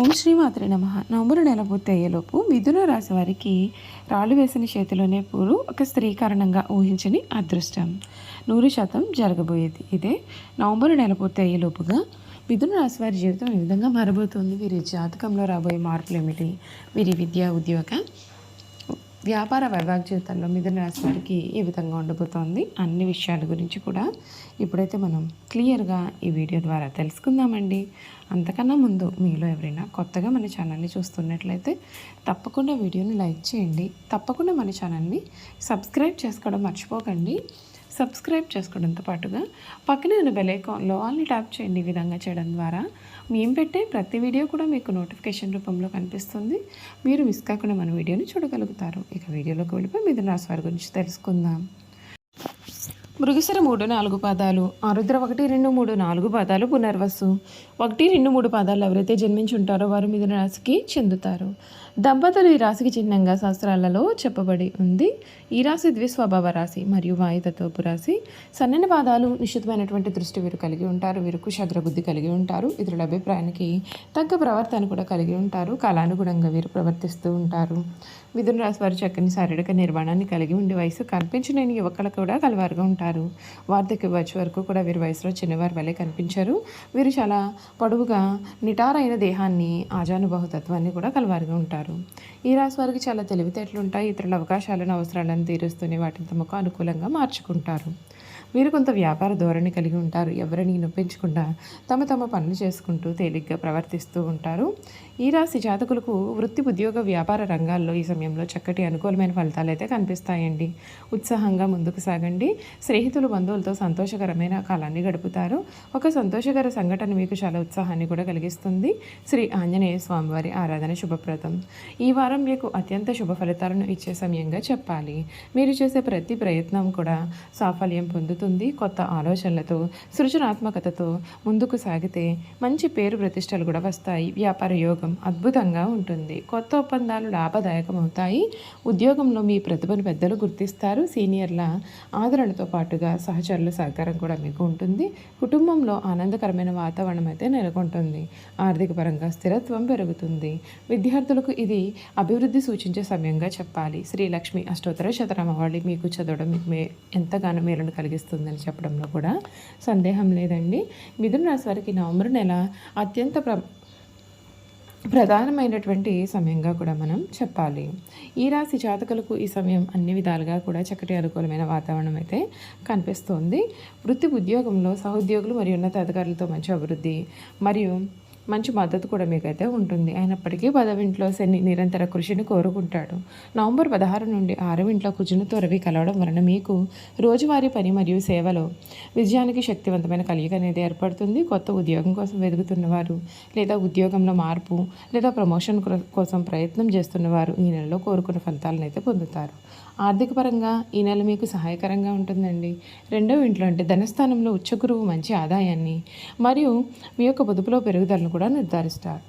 ఓం శ్రీమాతృ నమ. నవంబరు నెల పూర్తి అయ్యేలోపు మిథున రాశి వారికి రాళ్ళు వేసిన చేతిలోనే పూలు ఒక స్త్రీ కారణంగా ఊహించని అదృష్టం. నూరు శాతం జరగబోయేది ఇదే. నవంబరు నెల పూర్తి అయ్యేలోపుగా మిథున రాశి వారి జీవితం ఈ విధంగా మారబోతుంది. వీరి జాతకంలో రాబోయే మార్పులు ఏమిటి? వీరి విద్య ఉద్యోగ వ్యాపార వైభాగ జీవితంలో మిథున రాశి వారికి ఈ విధంగా ఉండబోతోంది. అన్ని విషయాల గురించి కూడా ఇప్పుడైతే మనం క్లియర్గా ఈ వీడియో ద్వారా తెలుసుకుందామండి. అంతకన్నా ముందు మీలో ఎవరైనా కొత్తగా మన ఛానల్ని చూస్తున్నట్లయితే తప్పకుండా వీడియోని లైక్ చేయండి. తప్పకుండా మన ఛానల్ని సబ్స్క్రైబ్ చేసుకోవడం మర్చిపోకండి. సబ్స్క్రైబ్ చేసుకోవడంతో పాటుగా పక్కనే ఉన్న బెలైకాన్లో ఆల్ని ట్యాప్ చేయండి ఈ విధంగా చేయడం ద్వారా. మేము పెట్టే ప్రతి వీడియో కూడా మీకు నోటిఫికేషన్ రూపంలో కనిపిస్తుంది. మీరు మిస్ కాకుండా మన వీడియోని చూడగలుగుతారు. ఇక వీడియోలోకి వెళ్ళిపోయి మిథున రాశి వారి గురించి తెలుసుకుందాం. మృగశిర మూడు నాలుగు పాదాలు ఆరుద్ర ఒకటి రెండు మూడు నాలుగు పాదాలు పునర్వసు. ఒకటి రెండు మూడు పాదాలు ఎవరైతే జన్మించి ఉంటారో వారు మిథున రాశికి చెందుతారు. దంపతులు ఈ రాశికి చిహ్నంగా శాస్త్రాలలో చెప్పబడి ఉంది. ఈ రాశి ద్విస్వభావ రాశి మరియు వాయుతత్వపు రాశి. సన్నని పాదాలు నిశ్చితమైనటువంటి దృష్టి వీరు కలిగి ఉంటారు. వీరు కుశగ్రబుద్ధి కలిగి ఉంటారు. ఇతరుల అభిప్రాయానికి తగ్గ ప్రవర్తన కూడా కలిగి ఉంటారు. కాలానుగుణంగా వీరు ప్రవర్తిస్తూ ఉంటారు. మిథున రాశి వారు చక్కని శారీరక నిర్మాణాన్ని కలిగి ఉండి వయసు కనిపించలేని యువకులు కూడా కలవారుగా ఉంటారు. వార్ధక్య వచ్చే వరకు కూడా వీరి వయసులో చిన్నవారి వలె కనిపించారు. వీరు చాలా పొడవుగా నిటారైన దేహాన్ని ఆజానుబాహుతత్వాన్ని కూడా కలవారుగా ఉంటారు. ఈ రాశి వారికి చాలా తెలివితేటలు ఉంటాయి. ఇతరుల అవకాశాలను అవసరాలను తీరుస్తూనే వాటిని తమకు అనుకూలంగా మార్చుకుంటారు. వీరు కొంత వ్యాపార ధోరణి కలిగి ఉంటారు. ఎవరిని నొప్పించకుండా తమ తమ పనులు చేసుకుంటూ తేలిగ్గా ప్రవర్తిస్తూ ఉంటారు. ఈ రాశి జాతకులకు వృత్తి ఉద్యోగ వ్యాపార రంగాల్లో ఈ సమయంలో చక్కటి అనుకూలమైన ఫలితాలు అయితే కనిపిస్తాయండి. ఉత్సాహంగా ముందుకు సాగండి. స్నేహితులు బంధువులతో సంతోషకరమైన కాలాన్ని గడుపుతారు. ఒక సంతోషకర సంఘటన మీకు చాలా ఉత్సాహాన్ని కూడా కలిగిస్తుంది. శ్రీ ఆంజనేయ స్వామివారి ఆరాధన శుభప్రదం. ఈ వారం మీకు అత్యంత శుభ ఫలితాలను ఇచ్చే సమయంగా చెప్పాలి. మీరు చేసే ప్రతి ప్రయత్నం కూడా సాఫల్యం పొందుతుంది. కొత్త ఆలోచనలతో సృజనాత్మకతతో ముందుకు సాగితే మంచి పేరు ప్రతిష్టలు కూడా వస్తాయి. వ్యాపార యోగం అద్భుతంగా ఉంటుంది. కొత్త ఒప్పందాలు లాభదాయకం అవుతాయి ఉద్యోగంలో మీ ప్రతిభను పెద్దలు గుర్తిస్తారు. సీనియర్ల ఆదరణతో పాటుగా సహచరుల సహకారం కూడా మీకు ఉంటుంది. కుటుంబంలో ఆనందకరమైన వాతావరణం అయితే నెలకొంటుంది. ఆర్థిక పరంగా స్థిరత్వం పెరుగుతుంది. విద్యార్థులకు ఇది అభివృద్ధి సూచించే సమయంగా చెప్పాలి. శ్రీ లక్ష్మి అష్టోత్తర శతనామావళి మీకు చదవడం మీకు మే ఎంతగానో మేలును కలిగిస్తుందని చెప్పడంలో కూడా సందేహం లేదండి. మిథున రాశి వారికి నవంబర్ నెల అత్యంత ప్ర ప్రధానమైనటువంటి సమయంగా కూడా మనం చెప్పాలి. ఈ రాశి జాతకులకు ఈ సమయం అన్ని విధాలుగా కూడా చక్కటి అనుకూలమైన వాతావరణం అయితే కనిపిస్తోంది. వృత్తి ఉద్యోగంలో సహోద్యోగులు మరియు ఉన్నతాధికారులతో మంచి అభివృద్ధి మరియు మంచి మద్దతు కూడా మీకైతే ఉంటుంది. అయినప్పటికీ పదవింట్లో శని నిరంతర కృషిని కోరుకుంటాడు. నవంబర్ పదహారు నుండి ఆరవింట్లో ఇంట్లో కుజునితో రవి కలవడం వలన మీకు రోజువారీ పని మరియు సేవలో విజయానికి శక్తివంతమైన కలియిక అనేది ఏర్పడుతుంది. కొత్త ఉద్యోగం కోసం వెతుకుతున్నవారు లేదా ఉద్యోగంలో మార్పు లేదా ప్రమోషన్ కోసం ప్రయత్నం చేస్తున్నవారు ఈ నెలలో కోరుకున్న ఫలితాలను అయితే పొందుతారు. ఆర్థిక పరంగా ఈ నెల మీకు సహాయకరంగా ఉంటుందండి. రెండవ ఇంట్లో అంటే ధనస్థానంలో ఉచ్చగురువు మంచి ఆదాయాన్ని మరియు మీ యొక్క పొదుపులో పెరుగుదలను కూడా నిర్ధారిస్తారు.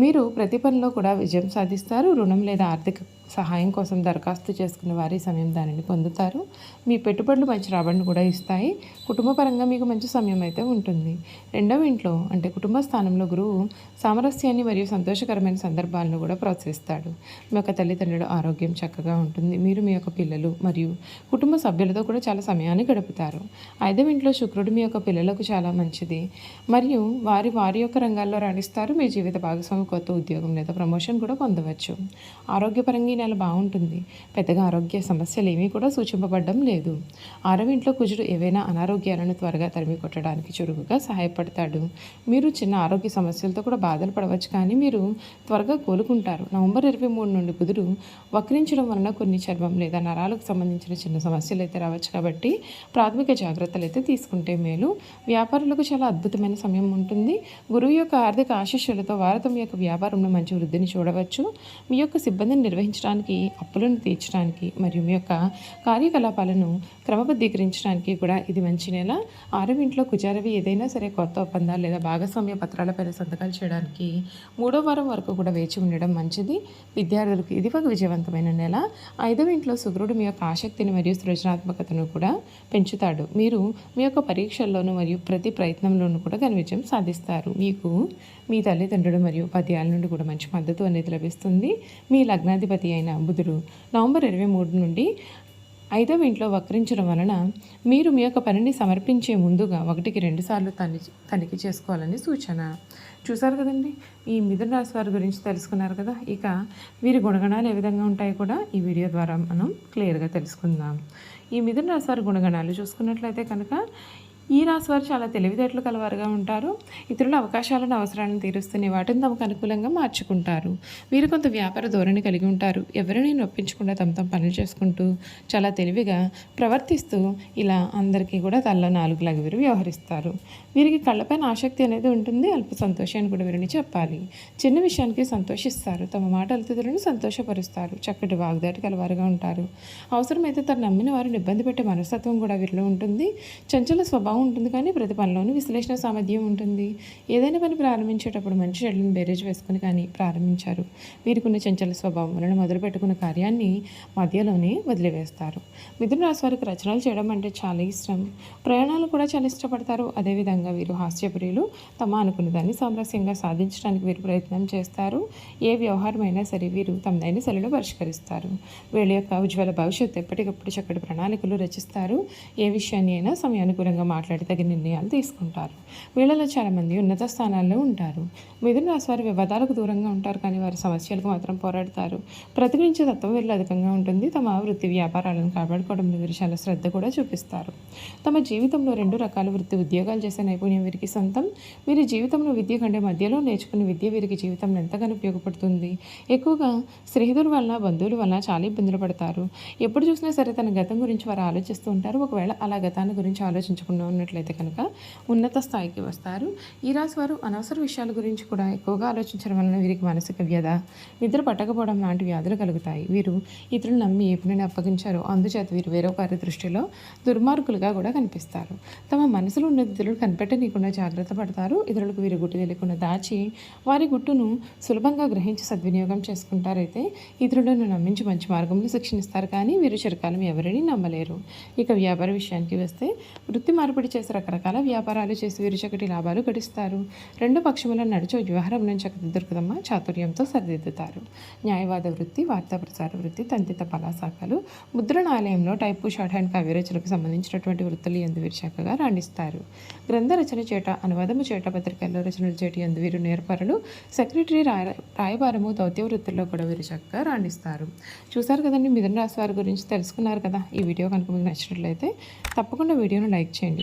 మీరు ప్రతి పనిలో కూడా విజయం సాధిస్తారు రుణం లేదా ఆర్థిక సహాయం కోసం దరఖాస్తు చేసుకునే వారి సమయం దానిని పొందుతారు. మీ పెట్టుబడులు మంచి రాబడిని కూడా ఇస్తాయి. కుటుంబపరంగా మీకు మంచి సమయం అయితే ఉంటుంది. రెండవ ఇంట్లో అంటే కుటుంబ స్థానంలో గురువు సామరస్యాన్ని మరియు సంతోషకరమైన సందర్భాలను కూడా ప్రోత్సహిస్తాడు. మీ యొక్క తల్లిదండ్రుల ఆరోగ్యం చక్కగా ఉంటుంది. మీరు మీ యొక్క పిల్లలు మరియు కుటుంబ సభ్యులతో కూడా చాలా సమయాన్ని గడుపుతారు. ఐదవ ఇంట్లో శుక్రుడు మీ యొక్క పిల్లలకు చాలా మంచిది. మరియు వారి వారి యొక్క రంగాల్లో రాణిస్తారు. మీ జీవిత భాగస్వామి కొత్త ఉద్యోగం లేదా ప్రమోషన్ కూడా పొందవచ్చు. ఆరోగ్యపరంగా నెల బాగుంటుంది. పెద్దగా ఆరోగ్య సమస్యలు ఏమీ కూడా సూచింపబడడం లేదు. ఆరవ ఇంట్లో కుజుడు ఏవైనా అనారోగ్యాలను త్వరగా తరిమి కొట్టడానికి చురుకుగా సహాయపడతాడు. మీరు చిన్న ఆరోగ్య సమస్యలతో కూడా బాధలు పడవచ్చు కానీ మీరు త్వరగా కోలుకుంటారు. నవంబర్ ఇరవై మూడు నుండి బుధుడు వక్రించడం వలన కొన్ని చర్మం లేదా నరాలకు సంబంధించిన చిన్న సమస్యలు అయితే రావచ్చు కాబట్టి ప్రాథమిక జాగ్రత్తలు అయితే తీసుకుంటే మేలు. వ్యాపారులకు చాలా అద్భుతమైన సమయం ఉంటుంది. గురువు యొక్క ఆర్థిక ఆశీస్సులతో వారతం యొక్క వ్యాపారంలో మంచి వృద్ధిని చూడవచ్చు. మీ యొక్క సిబ్బందిని నిర్వహించడానికి అప్పులను తీర్చడానికి మరియు మీ యొక్క కార్యకలాపాలను క్రమబద్ధీకరించడానికి కూడా ఇది మంచి నెల. ఆరవ ఇంట్లో కుజారవి ఏదైనా సరే కొత్త ఒప్పందాలు లేదా భాగస్వామ్య పత్రాలపైన సంతకాలు చేయడానికి మూడో వారం వరకు కూడా వేచి ఉండడం మంచిది. విద్యార్థులకు ఇది ఒక విజయవంతమైన నెల. ఐదవ ఇంట్లో శుక్రుడు మీ యొక్క ఆసక్తిని మరియు సృజనాత్మకతను కూడా పెంచుతాడు. మీరు మీ యొక్క పరీక్షల్లోనూ మరియు ప్రతి ప్రయత్నంలోనూ కూడా ఘన విజయం సాధిస్తారు. మీకు మీ తల్లిదండ్రులు మరియు పద్యాల నుండి కూడా మంచి మద్దతు అనేది లభిస్తుంది. మీ లగ్నాధిపతి అయిన బుధుడు నవంబర్ ఇరవై మూడు నుండి ఐదవ ఇంట్లో వక్రించడం వలన మీరు మీ యొక్క పనిని సమర్పించే ముందుగా ఒకటికి రెండుసార్లు తని తనిఖీ తనిఖీ చేసుకోవాలని సూచన. చూసారు కదండి? ఈ మిథున రాశి వారి గురించి తెలుసుకున్నారు కదా? ఇక వీరి గుణగణాలు ఏ విధంగా ఉంటాయో కూడా ఈ వీడియో ద్వారా మనం క్లియర్గా తెలుసుకుందాం. ఈ మిథున రాశి వారి గుణగణాలు చూసుకున్నట్లయితే కనుక ఈ రాశి వారు చాలా తెలివితేటలు కలవారుగా ఉంటారు. ఇతరుల అవకాశాలను అవసరాలను తీరుస్తూనే వాటిని తమకు అనుకూలంగా మార్చుకుంటారు. వీరు కొంత వ్యాపార ధోరణి కలిగి ఉంటారు. ఎవరిని నొప్పించకుండా తమ తమ పనులు చేసుకుంటూ చాలా తెలివిగా ప్రవర్తిస్తూ ఇలా అందరికీ కూడా తల్ల నాలుగులాగా వీరు వ్యవహరిస్తారు. వీరికి కళ్ళపైన ఆసక్తి అనేది ఉంటుంది. అల్ప సంతోషాన్ని కూడా వీరిని చెప్పాలి. చిన్న విషయానికి సంతోషిస్తారు. తమ మాట అతిథులను సంతోషపరుస్తారు. చక్కటి వాగ్దాటి కలవారుగా ఉంటారు. అవసరమైతే తను నమ్మిన వారిని ఇబ్బంది పెట్టే మనస్తత్వం కూడా వీరిలో ఉంటుంది. చంచల స్వభావం ఉంటుంది కానీ ప్రతి పనిలోనూ విశ్లేషణ సామర్థ్యం ఉంటుంది. ఏదైనా పని ప్రారంభించేటప్పుడు మంచి చెడులను బేరేజ్ వేసుకుని కానీ ప్రారంభించారు. వీరికున్న చంచల స్వభావం వలన మొదలు పెట్టుకున్న కార్యాన్ని మధ్యలోనే వదిలివేస్తారు. మిథున రాశి వారికి రచనలు చేయడం అంటే చాలా ఇష్టం. ప్రయాణాలు కూడా చాలా ఇష్టపడతారు. అదేవిధంగా వీరు హాస్యప్రియులు తమ అనుకున్న దాన్ని సామరస్యంగా సాధించడానికి వీరు ప్రయత్నం చేస్తారు. ఏ వ్యవహారమైనా సరే వీరు తమదైన శైలిలో పరిష్కరిస్తారు. వీళ్ళ యొక్క ఉజ్వల భవిష్యత్తు ఎప్పటికప్పుడు చక్కటి ప్రణాళికలు రచిస్తారు. ఏ విషయాన్ని అయినా సమయానుకూలంగా మాట్లాడి తగిన నిర్ణయాలు తీసుకుంటారు. వీళ్ళలో చాలామంది ఉన్నత స్థానాల్లో ఉంటారు. మిథున రాశి వారి వివాదాలకు దూరంగా ఉంటారు కానీ వారి సమస్యలకు మాత్రం పోరాడతారు. ప్రతిఘటించే తత్వం వీళ్ళు అధికంగా ఉంటుంది. తమ వృత్తి వ్యాపారాలను కాపాడుకోవడంలో వీరు చాలా శ్రద్ధ కూడా చూపిస్తారు. తమ జీవితంలో రెండు రకాల వృత్తి ఉద్యోగాలు చేసే నైపుణ్యం వీరికి సొంతం. వీరి జీవితంలో విద్య కంటే మధ్యలో నేర్చుకునే విద్య వీరికి జీవితంలో ఎంతగానో ఉపయోగపడుతుంది. ఎక్కువగా స్నేహితుల వలన బంధువుల వలన చాలా ఇబ్బందులు పడతారు. ఎప్పుడు చూసినా సరే తన గతం గురించి వారు ఆలోచిస్తూ ఉంటారు. ఒకవేళ అలా గతాన్ని గురించి ఆలోచించకుండా ఉన్నట్లయితే కనుక ఉన్నత స్థాయికి వస్తారు. ఈ రాశి వారు అనవసర విషయాల గురించి కూడా ఎక్కువగా ఆలోచించడం వలన వీరికి మానసిక వ్యధ నిద్ర పట్టకపోవడం లాంటి వ్యాధులు కలుగుతాయి. వీరు ఇతరులు నమ్మి ఏ పనిని అప్పగించారో అందుచేత వీరు వేరొకరి దృష్టిలో దుర్మార్గులుగా కూడా కనిపిస్తారు. తమ మనసులో ఉన్న ఇతరులు కనిపెట్టనీయకుండా జాగ్రత్త పడతారు. ఇతరులకు వీరు గుట్టు తెలియకుండా దాచి వారి గుట్టును సులభంగా గ్రహించి సద్వినియోగం చేసుకుంటారైతే ఇతరులను నమ్మించి మంచి మార్గంలో శిక్షణిస్తారు కానీ వీరు చిరకాలం ఎవరిని నమ్మలేరు. ఇక వ్యాపార విషయానికి వస్తే వృత్తి మార్పు ఇప్పుడు చేసి రకరకాల వ్యాపారాలు చేసి వీరు లాభాలు గడిస్తారు. రెండు పక్షముల నడిచే వ్యవహారం నుంచి దొరుకుదమ్మ చాతుర్యంతో సరిదిద్దుతారు. న్యాయవాద వృత్తి వార్తా ప్రసార వృత్తి తంతిత కళాశాఖలు ముద్రణాలయంలో టైపు షార్ట్ హ్యాండ్ కావ్యరచనకు సంబంధించినటువంటి వృత్తులు ఎందు వీరు చక్కగా రాణిస్తారు. గ్రంథ రచన చేట అనువాదము చేట పత్రికల్లో రచనలు చేటి ఎందు వీరు నేర్పరులు సెక్రటరీ రాయ రాయబారము దౌత్య వృత్తుల్లో కూడా వీరు చక్కగా రాణిస్తారు. చూసారు కదండి మిథున రాశి వారి గురించి తెలుసుకున్నారు కదా? ఈ వీడియో కనుక మీకు నచ్చినట్లయితే తప్పకుండా వీడియోను లైక్ చేయండి.